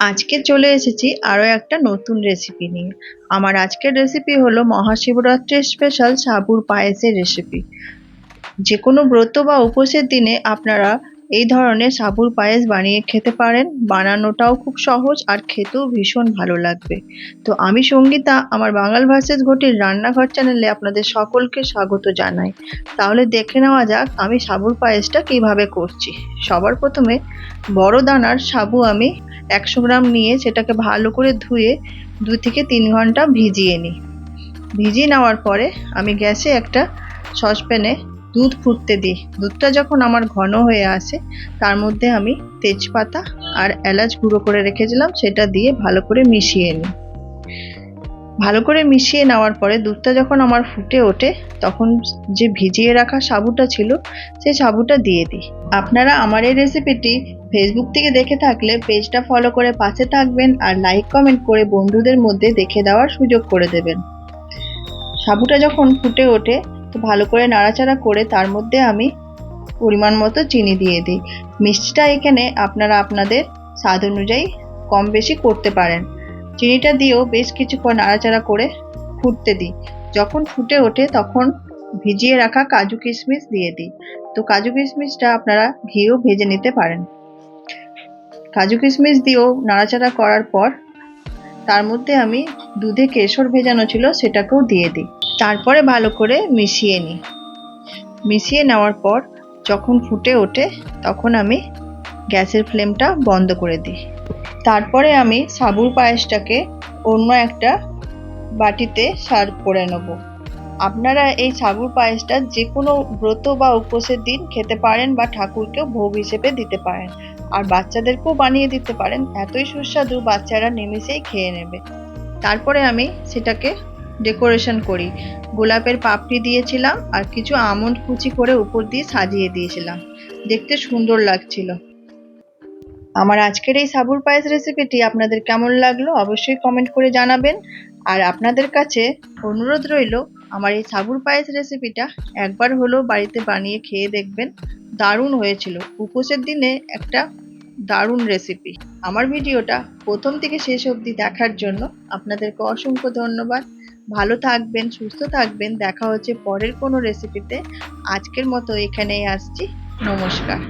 আজকে চলে এসেছি আরও একটা নতুন রেসিপি নিয়ে। আমার আজকের রেসিপি হলো মহাশিবরাত্রির স্পেশাল সাবুর পায়েসের রেসিপি যে কোনো ব্রত বা উপোসের দিনে আপনারা এই ধরনের সাবুর পায়েস বানিয়ে খেতে পারেন। বানানোটাও খুব সহজ আর খেতেও ভীষণ ভালো লাগবে। তো আমি সঙ্গীতা, আমার বাঙাল ভার্সেস ঘটির রান্নাঘর চ্যানেলে আপনাদের সকলকে স্বাগত জানাই। তাহলে দেখে নেওয়া যাক আমি সাবুর পায়েসটা কীভাবে করছি। সবার প্রথমে বড় দানার সাবু আমি একশো গ্রাম নিয়ে সেটাকে ভালো করে ধুয়ে দু থেকে তিন ঘণ্টা ভিজিয়ে নিই। ভিজিয়ে নেওয়ার পরে আমি গ্যাসে একটা সসপ্যানে দুধ ফুটতে দিই। দুধটা যখন আমার ঘন হয়ে আসে, তার মধ্যে আমি তেজপাতা আর এলাচ গুঁড়ো করে রেখেছিলাম, সেটা দিয়ে ভালো করে মিশিয়ে নিই। ভালো করে মিশিয়ে নেওয়ার পরে দুধটা যখন আমার ফুটে ওঠে, তখন যে ভিজিয়ে রাখা সাবুটা ছিল, সেই সাবুটা দিয়ে দিই। আপনারা আমার এই রেসিপিটি ফেসবুক থেকে দেখে থাকলে পেজটা ফলো করে পাশে থাকবেন আর লাইক, কমেন্ট করে বন্ধুদের মধ্যে দেখে দেওয়ার সুযোগ করে দেবেন। সাবুটা যখন ফুটে ওঠে তো ভালো করে নাড়াচাড়া করে তার মধ্যে আমি পরিমাণ মতো চিনি দিয়ে দিই। মিষ্টিটা এখানে আপনারা আপনাদের স্বাদ অনুযায়ী কম বেশি করতে পারেন। চিনিটা দিয়েও বেশ কিছুক্ষণ নাড়াচাড়া করে ফুটতে দিই। যখন ফুটে ওঠে তখন ভিজিয়ে রাখা কাজু কিশমিশ দিয়ে দিই। তো কাজু কিশমিশটা আপনারা ঘিও ভেজে নিতে পারেন। কাজু কিশমিশ দিয়েও নাড়াচাড়া করার পর তার মধ্যে আমি দুধে কেশর ভেজানো ছিল সেটাকেও দিয়ে দিই। তারপরে ভালো করে মিশিয়ে নিই। মিশিয়ে নেওয়ার পর যখন ফুটে ওঠে, তখন আমি গ্যাসের ফ্লেমটা বন্ধ করে দিই। তারপরে আমি সাবুর পায়েসটাকে অন্য একটা বাটিতে সার্ভ করে নেব। আপনারা এই সাবুর পায়েসটা যে কোনো ব্রত বা উপোসের দিন খেতে পারেন বা ঠাকুরকেও ভোগ হিসেবে দিতে পারেন। আর বাচ্চাদেরকেও বানিয়ে দিতে পারেন। এতই সুস্বাদু বাচ্চারা নিমিষেই খেয়ে নেবে। তারপরে আমি সেটাকে ডেকোরেশন করি। গোলাপের পাপড়ি দিয়েছিলাম আর কিছু আমন্ড কুচি করে উপর দিয়ে সাজিয়ে দিয়েছিলাম। দেখতে সুন্দর লাগছিল। আমার আজকের এই সাবুর পায়েস রেসিপিটি আপনাদের কেমন লাগল অবশ্যই কমেন্ট করে জানাবেন। আর আপনাদের কাছে অনুরোধ রইল, আমার এই সাবুর পায়েস রেসিপিটা একবার হলেও বাড়িতে বানিয়ে খেয়ে দেখবেন। দারুণ হয়েছিল। উপোসের দিনে একটা দারুণ রেসিপি আমার ভিডিওটা প্রথম থেকে শেষ অবধি দেখার জন্য আপনাদেরকে অসংখ্য ধন্যবাদ। ভালো থাকবেন সুস্থ থাকবেন। দেখা হচ্ছে পরের কোনো রেসিপিতে আজকের মতো এখানেই আসছি। নমস্কার।